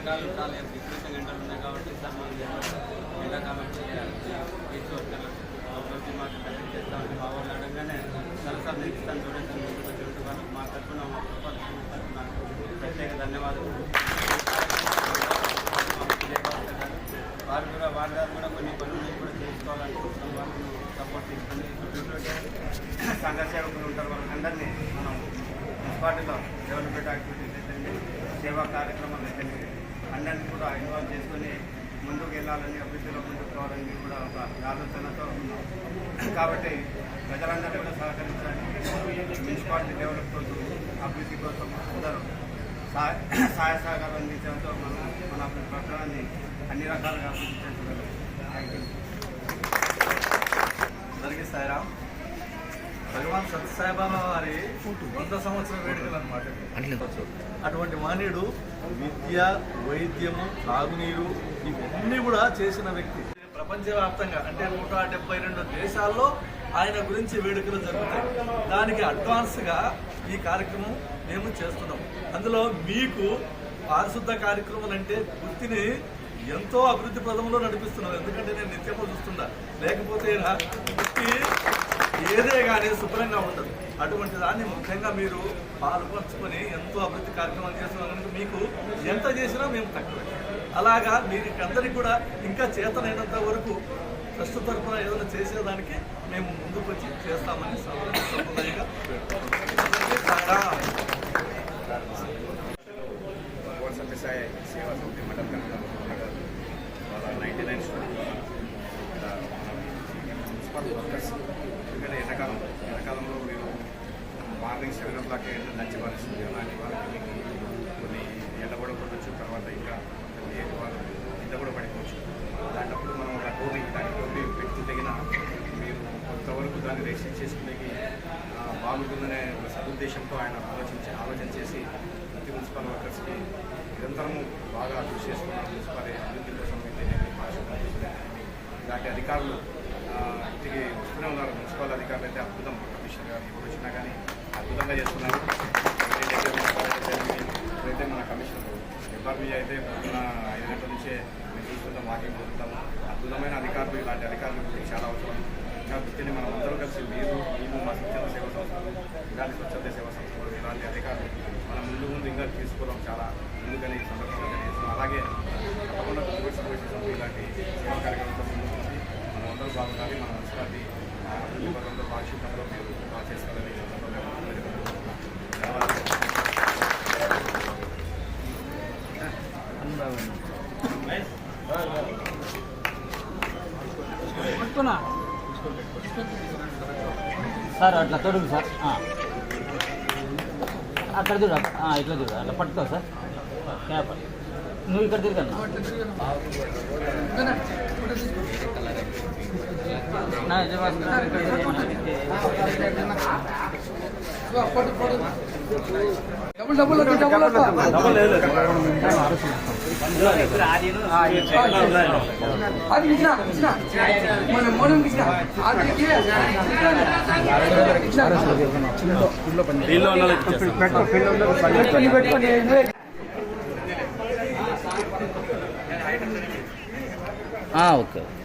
రకాలు చాలా విపరీతంగా ఎండలు ఉన్నాయి కాబట్టి సార్ మనం ఎండాకాలం బీచ్ వర్కర్లకు అభివృద్ధి మాకు కలెక్ట్ చేస్తామని మా వాళ్ళు అడగగానే సరసా ఇస్తాను చూడండి ముందుకు వచ్చినట్టు వాళ్ళకి మా తరఫున మా తరఫున ప్రత్యేక ధన్యవాదాలు. వారు కూడా వారి ద్వారా కూడా కొన్ని పనులు కూడా చేసుకోవాలనుకుంటున్నాం వాళ్ళని సపోర్ట్ తీసుకుని సంఘ సేవకులు ఉంటారు. వాళ్ళందరినీ మనం మున్సిపాలిటీలో డెవలప్మెంట్ యాక్టివిటీస్ అయితే సేవా కార్యక్రమాలు అయితే అందరినీ కూడా ఇన్వాల్వ్ చేసుకొని ముందుకు వెళ్ళాలని అభివృద్ధిలో ముందుకు రావాలని కూడా ఒక ఆలోచనతో ఉన్నాం. కాబట్టి ప్రజలందరూ కూడా సహకరించాలి. మున్సిపాలిటీ డెవలప్ కోసం అభివృద్ధి కోసం అందరూ సహాయ సహాయ సహకారం అందించడంతో మన మన పట్టణాన్ని అన్ని రకాలుగా అభివృద్ధి చేసుకోగలం థ్యాంక్ యూ అందరికీ సాయిరామ్ భగవాన్ సత్యసాయిబాబా వారి వంద సంవత్సరం వేడుకలు అనమాట అటువంటి మహనీయుడు విద్య వైద్యము తాగునీరు ఇవన్నీ కూడా చేసిన వ్యక్తి. ప్రపంచవ్యాప్తంగా అంటే నూట డెబ్బై రెండు దేశాల్లో ఆయన గురించి వేడుకలు జరుగుతాయి. దానికి అడ్వాన్స్గా ఈ కార్యక్రమం మేము చేస్తున్నాం. అందులో మీకు పారిశుద్ధ కార్యక్రమాలు అంటే వృత్తిని ఎంతో అభివృద్ధి పదంలో నడిపిస్తున్నాం. ఎందుకంటే నేను నిత్యము చూస్తున్నా. లేకపోతే వృత్తి ఏదే కానీ శుభ్రంగా ఉండదు అటువంటి దాన్ని ముఖ్యంగా మీరు పాల్పంచుకొని ఎంతో అభివృద్ధి కార్యక్రమాలు చేస్తున్నందుకు మీకు ఎంత చేసినా మేము తక్కువ. అలాగా మీరు అందరికీ కూడా ఇంకా చేతనైనంత వరకు ట్రస్ట్ తరఫున ఏదైనా చేసేదానికి మేము ముందుకు వచ్చి చేస్తామని సంప్రదాయంగా సత్యసాయి సేవా సమితి మండల వాళ్ళ నైంటీ నైన్ మున్సిపల్ వర్కర్స్ ఎందుకంటే ఎండాకాలం ఎండాకాలంలో మీరు మార్నింగ్ సెవెన్ ఓ క్లాక్ ఎండ లంచ్ అలాంటి వాళ్ళకి కొన్ని ఎండ కూడా పడవచ్చు తర్వాత ఇంకా ఏ వాళ్ళు నిద్ర కూడా పడిపోవచ్చు అలాంటప్పుడు మనం ఒక టోపీ దాని టోపీ వ్యక్తి తగిన మీరు కొంతవరకు దాన్ని రెసిస్ట్ చేసుకునేకి బాగుంటుందనే ఒక సదుద్దేశంతో ఆయన ఆలోచించి ఆలోచన చేసి ప్రతి మున్సిపల్ వర్కర్స్కి నిరంతరము బాగా కృషి చేస్తున్నారు మున్సిపల్ అభివృద్ధి కోసం అయితేనేమి ఇలాంటి అధికారులు ఇంటికి వస్తూనే ఉన్నారు మున్సిపల్ అధికారులు అయితే అద్భుతం కమిషనర్ గారు ఎప్పుడు వచ్చినా కానీ అద్భుతంగా చేస్తున్నారు. అయితే మన కమిషనర్ ఎంఆర్బీ అయితే పొద్దున్న ఐదు గంటల నుంచే మేము చూస్తుంటాం వాకింగ్ పోతుంటాము అద్భుతమైన అధికారులు ఇలాంటి అధికారులు చాలా అవసరం. ఇంకా వృత్తిని మనం అందరూ కలిసి మీరు మేము మా స్వచ్ఛత సేవ సంస్థలు ఇలాంటి స్వచ్ఛత సేవ సంస్థలు ఇలాంటి అధికారులు మనం ముందు ముందు ఇంకా తీసుకోవడం చాలా ముందుకని ఈ సందర్భంగా అలాగే తప్పకుండా కోవిడ్ ఇలాంటి సేవా కార్యక్రమంతో ముందుకు మనం అందరూ బాగుండాలి. మన మున్సిపాలిటీ ఆ, అభివృద్ధి పథకంలో పాక్షికంలో మీరు బాగా చేస్తారని ఈ సందర్భంగా తెలియజేస్తున్నాం. ధన్యవాదాలు సార్ అట్లా తొడుగు సార్. ఆ. అక్కడ చూడు ఆ, ఇట్లా చూడు అట్లా పట్టుకో సార్. క్యాప్ నువ్వు ఇక్కడ తిరగన్నా. నా యజమాని ఇక్కడ తిరగమన్నా. అది ఇచ్చిన ఇచ్చిన మన ఇచ్చిన ఓకే ఓకే.